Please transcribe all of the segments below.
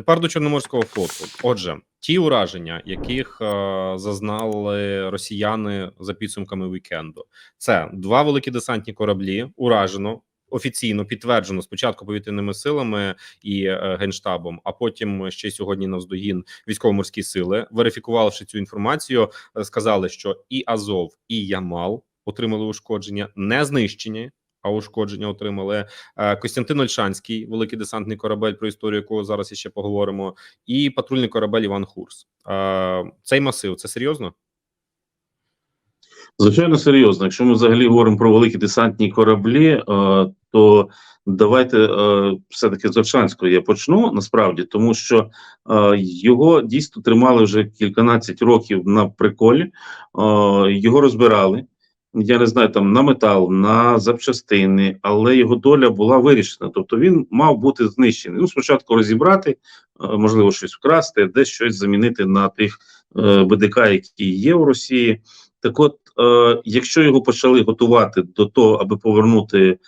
Тепер до Чорноморського флоту. Отже, ті ураження, яких е, зазнали росіяни за підсумками вікенду, це два великі десантні кораблі. Уражено офіційно підтверджено спочатку повітряними силами і е, генштабом, а потім ще сьогодні навздогін військово-морські сили, верифікувавши цю інформацію, е, сказали, що і Азов, і Ямал отримали ушкодження, не знищені. А ушкодження отримали Е, Костянтин Ольшанський, великий десантний корабель, про історію якого зараз іще поговоримо, і патрульний корабель Іван Хурс. Е, Цей масив це серйозно? Звичайно, серйозно. Якщо ми взагалі говоримо про великі десантні кораблі, е, то давайте е, все-таки з Оршанського я почну насправді, тому що його дійсно тримали вже кільканадцять років на приколі, його розбирали. Я не знаю, там на метал, на запчастини, але його доля була вирішена. Тобто він мав бути знищений. Ну, спочатку розібрати, е, можливо, щось вкрасти, десь щось замінити на тих е, БДК, які є у Росії. Так от, е, якщо його почали готувати до того, аби повернути е,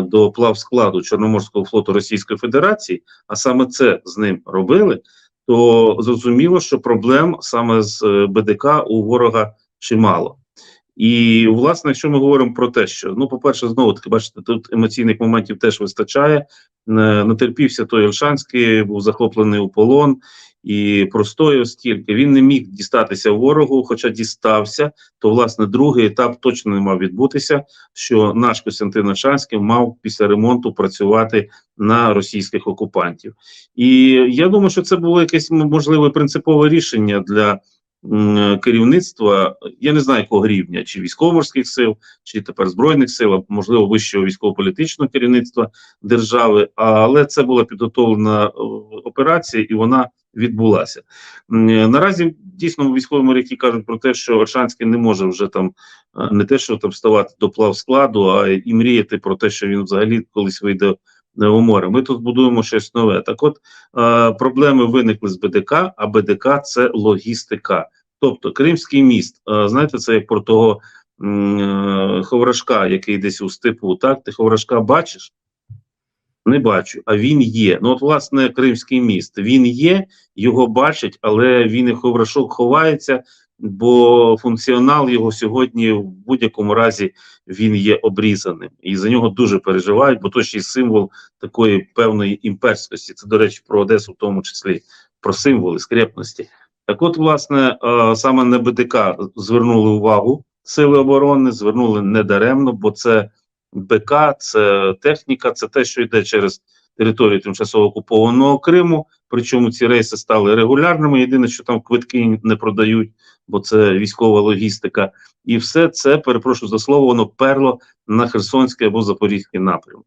до плавскладу Чорноморського флоту Російської Федерації, а саме це з ним робили, то зрозуміло, що проблем саме з е, БДК у ворога чимало. І власне, якщо ми говоримо про те, що ну, по-перше, знову таки, бачите, тут емоційних моментів теж вистачає. Натерпівся той Ольшанський, був захоплений у полон і простояв стільки. Він не міг дістатися ворогу, хоча дістався, то власне другий етап точно не мав відбутися. Що наш Костянтин Ольшанський мав після ремонту працювати на російських окупантів. І я думаю, що це було якесь можливе принципове рішення для керівництва. Я не знаю якого рівня, чи військово-морських сил, чи тепер збройних сил, а можливо вищого військово-політичного керівництва держави. Але це була підготовлена е, операція, і вона відбулася. Е, Наразі дійсно військові моряки кажуть про те, що Ольшанський не може вже там е, не те, що там ставати до плав складу, а і мріяти про те, що він взагалі колись вийде е, у море. Ми тут будуємо щось нове. Так, от е, проблеми виникли з БДК, а БДК це логістика. Тобто Кримський міст, е, знаєте, це як про того е, ховрашка, який десь у степу. Так, ти ховрашка бачиш? Не бачу, а він є. Ну, от, власне, Кримський міст. Він є, його бачать, але він і ховрашок ховається, бо функціонал його сьогодні в будь-якому разі він є обрізаним. І за нього дуже переживають, бо то ще й символ такої певної імперськості. Це, до речі, про Одесу, в тому числі про символи скрепності. Так, от, власне, е, саме на БДК звернули увагу сили оборони, звернули недаремно, бо це БК, це техніка, це те, що йде через територію тимчасово окупованого Криму. Причому ці рейси стали регулярними. Єдине, що там квитки не продають, бо це військова логістика, і все це перепрошую за слово, воно перло на Херсонський або Запорізький напрямок.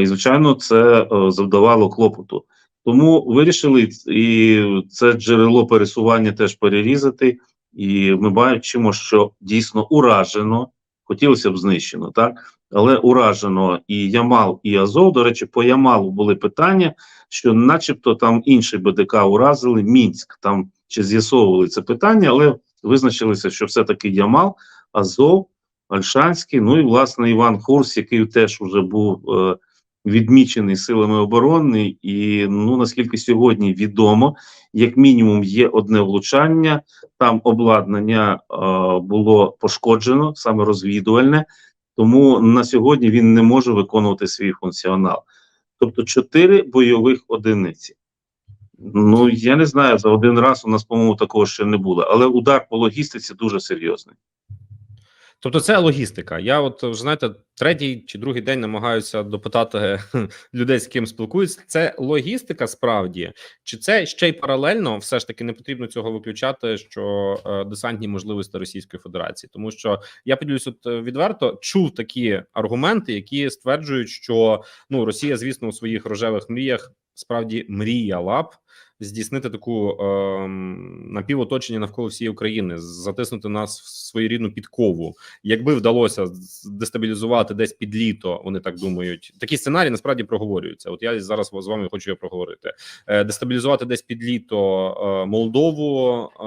І звичайно, це е, завдавало клопоту. Тому вирішили і це джерело пересування теж перерізати. І ми бачимо, що дійсно уражено, хотілося б знищено, так але уражено і Ямал, і Азов. До речі, по Ямалу були питання, що, начебто, там інший БДК уразили Мінськ. Там чи з'ясовували це питання, але визначилися, що все-таки Ямал, Азов, Альшанський, ну і власне Іван Хурс, який теж вже був е, відмічений силами оборони, і ну наскільки сьогодні відомо, як мінімум є одне влучання. Там обладнання е, було пошкоджено, саме розвідувальне. Тому на сьогодні він не може виконувати свій функціонал. Тобто чотири бойових одиниці. Ну я не знаю, за один раз у нас, по-моєму, такого ще не було. Але удар по логістиці дуже серйозний. Тобто, це логістика. Я, от вже знаєте, третій чи другий день намагаюся допитати людей, з ким спілкуюсь. Це логістика справді, чи це ще й паралельно? Все ж таки не потрібно цього виключати, що е, десантні можливості Російської Федерації, тому що я поділюсь от е, відверто чув такі аргументи, які стверджують, що ну Росія, звісно, у своїх рожевих мріях справді мріяла б здійснити таку е, напівоточення навколо всієї України, затиснути нас в своєрідну підкову. Якби вдалося дестабілізувати десь під літо, вони так думають. Такі сценарії насправді проговорюються. От я зараз з вами хочу його проговорити. Е, дестабілізувати десь під літо е, Молдову, е,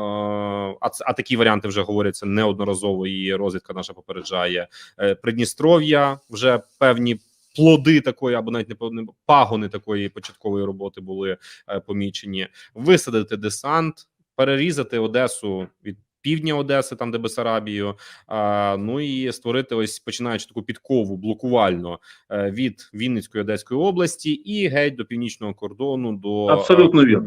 а а такі варіанти вже говоряться неодноразово. І розвідка наша попереджає е, Придністров'я вже певні плоди такої, або навіть не пагони такої початкової роботи були е, помічені. Висадити десант, перерізати Одесу від. Півдня Одеси, там де Бесарабію, а, ну і створити ось починаючи таку підкову блокувально е, від Вінницької Одеської області і геть до північного кордону до Абсолютно е, вірно.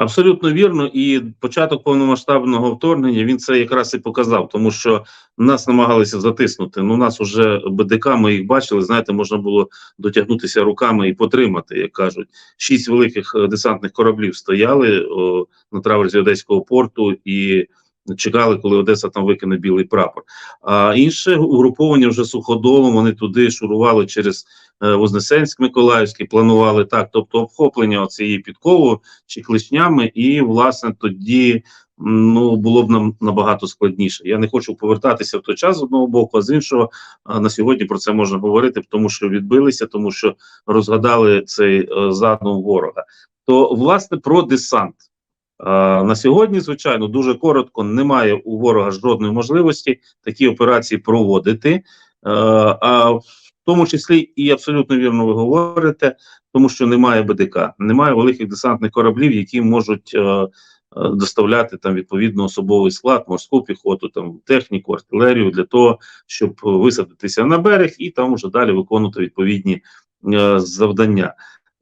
Абсолютно вірно, і початок повномасштабного вторгнення він це якраз і показав, тому що нас намагалися затиснути. Ну, нас уже БДК, ми їх бачили. Знаєте, можна було дотягнутися руками і потримати, як кажуть. Шість великих е, десантних кораблів стояли о, на траверзі Одеського порту і чекали, коли Одеса там викине білий прапор. А інше угруповання вже суходолом. Вони туди шурували через е, Вознесенськ, Миколаївський, планували так, тобто обхоплення цієї підкови чи клешнями, і власне тоді ну було б нам набагато складніше. Я не хочу повертатися в той час з одного боку, а з іншого на сьогодні про це можна говорити, тому що відбилися, тому що розгадали цей е, задум ворога. То власне про десант. А, на сьогодні, звичайно, дуже коротко немає у ворога жодної можливості такі операції проводити, Е, а в тому числі і абсолютно вірно ви говорите, тому що немає БДК, немає великих десантних кораблів, які можуть е, е, доставляти там відповідно особовий склад, морську піхоту, там техніку, артилерію для того, щоб висадитися на берег і там уже далі виконувати відповідні е, завдання.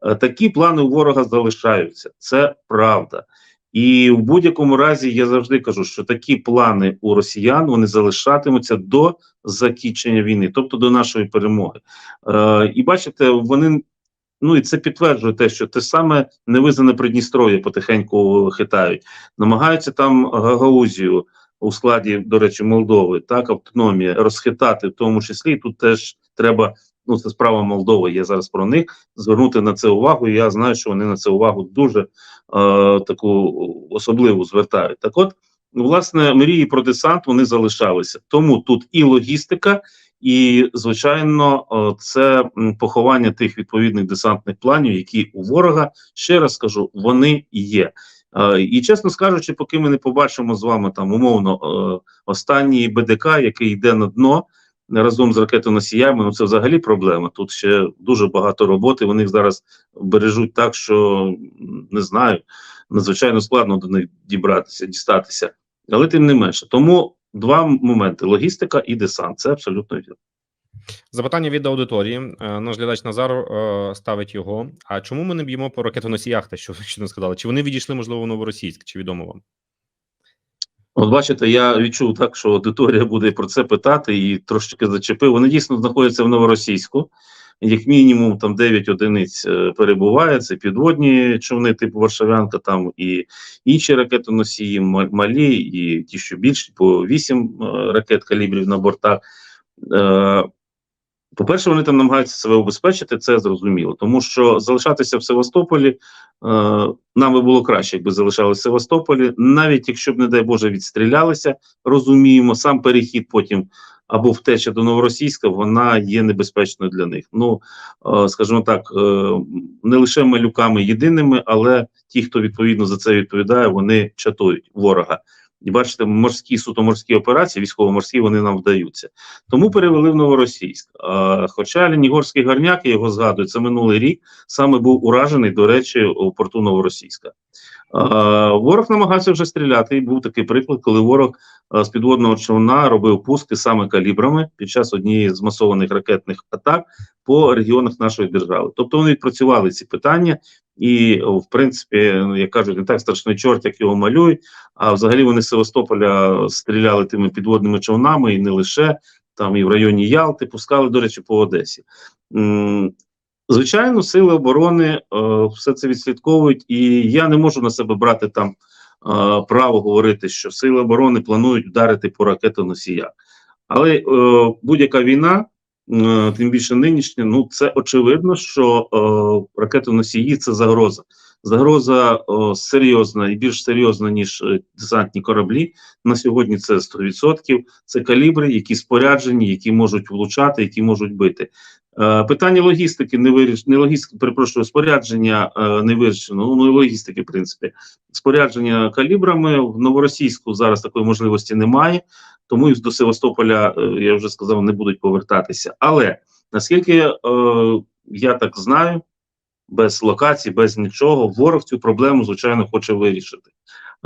Е, такі плани у ворога залишаються, це правда. І в будь-якому разі я завжди кажу, що такі плани у росіян вони залишатимуться до закінчення війни, тобто до нашої перемоги. Е, і бачите, вони ну і це підтверджує те, що те саме невизнане Придністров'я потихеньку хитають, намагаються там Гагаузію у складі, до речі, Молдови, так автономія розхитати, в тому числі і тут теж треба. Ну, це справа Молдови. Я зараз про них звернути на це увагу. Я знаю, що вони на це увагу дуже е, таку особливу звертають. Так, от, власне, мрії про десант вони залишалися. Тому тут і логістика, і звичайно, е, це поховання тих відповідних десантних планів, які у ворога ще раз скажу, вони є. Е, І чесно скажучи, поки ми не побачимо з вами там умовно е, останній БДК, який йде на дно разом з ракетоносіями, ну це взагалі проблема. Тут ще дуже багато роботи. Вони зараз бережуть так, що не знаю, надзвичайно складно до них дібратися, дістатися, але тим не менше. Тому два моменти: логістика і десант. Це абсолютно вірно. Запитання від аудиторії. Е, Наш глядач Назар е, ставить його. А чому ми не б'ємо по ракетоносіях? Те, що що не сказали? Чи вони відійшли, можливо, в новоросійськ? Чи відомо вам? От бачите, я відчув так, що аудиторія буде про це питати і трошечки зачепив. Вони дійсно знаходяться в новоросійську. Як мінімум, там 9 одиниць е, перебуває. Це підводні човни, типу Варшавянка, там і інші ракетоносії, малі, і ті, що більші, по 8 е, ракет калібрів на бортах. По-перше, вони там намагаються себе убезпечити, це зрозуміло, тому що залишатися в Севастополі е, нам би було краще, якби залишалися в Севастополі, навіть якщо б, не дай Боже, відстрілялися, розуміємо, сам перехід потім або втеча до Новоросійська, вона є небезпечною для них. Ну, е, скажімо так, е, не лише малюками єдиними, але ті, хто відповідно за це відповідає, вони чатують ворога. І бачите, морські суто морські операції, військово-морські, вони нам вдаються. Тому перевели в Новоросійськ. А, хоча Лінігорський гарняк, я його згадую, це минулий рік саме був уражений, до речі, у порту Новоросійська. А, ворог намагався вже стріляти. І був такий приклад, коли ворог з підводного човна робив пуски саме калібрами під час однієї з масованих ракетних атак по регіонах нашої держави. Тобто вони відпрацювали ці питання, і в принципі, ну, як кажуть, не так страшний чорт, як його малюють. А взагалі вони з Севастополя стріляли тими підводними човнами і не лише там і в районі Ялти, пускали, до речі, по Одесі. Звичайно, сили оборони е, все це відслідковують, і я не можу на себе брати там е, право говорити, що сили оборони планують вдарити по ракетоносіях. Але е, будь-яка війна, тим більше нинішня, ну це очевидно, що ракетоносії це загроза. Загроза о, серйозна і більш серйозна, ніж десантні кораблі. На сьогодні це 100%. Це калібри, які споряджені, які можуть влучати, які можуть бити. Е, питання логістики не вирішено, не логістики, перепрошую, спорядження е, не вирішено. Ну і логістики, в принципі, спорядження калібрами в новоросійську зараз такої можливості немає, тому до Севастополя, е, я вже сказав, не будуть повертатися. Але Наскільки е, я так знаю, без локацій, без нічого, ворог цю проблему, звичайно, хоче вирішити.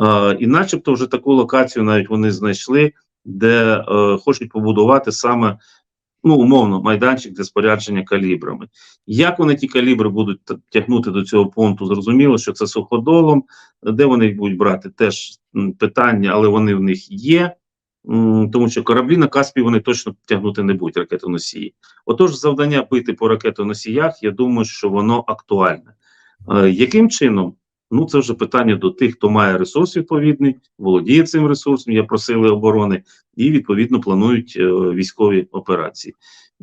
Е, і начебто вже таку локацію навіть вони знайшли, де е, хочуть побудувати саме, ну, умовно, майданчик для спорядження калібрами. Як вони ті калібри будуть тягнути до цього пункту? Зрозуміло, що це суходолом, де вони їх будуть брати, теж питання, але вони в них є. Тому що кораблі на Каспі вони точно тягнути не будуть ракетоносії. Отож, завдання бити по ракетоносіях, я думаю, що воно актуальне. Е, яким чином? Ну, це вже питання до тих, хто має ресурс відповідний, володіє цим ресурсом, є про сили оборони, і відповідно планують е, військові операції.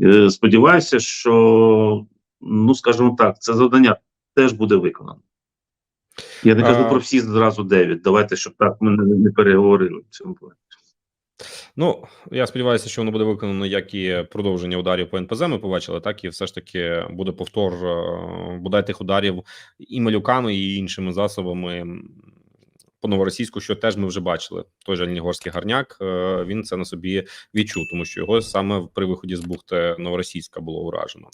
Е, сподіваюся, що, ну скажімо так, це завдання теж буде виконано. Я не кажу А- про всі зразу дев'ять. Давайте, щоб так ми не, не переговорили в цьому плані. Ну я сподіваюся, що воно буде виконано як і продовження ударів по НПЗ. Ми побачили, так і все ж таки буде повтор е, бодай тих ударів і малюками, і іншими засобами по новоросійську, що теж ми вже бачили. Той же Лінігорський гарняк е, він це на собі відчув, тому що його саме при виході з бухти новоросійська було уражено.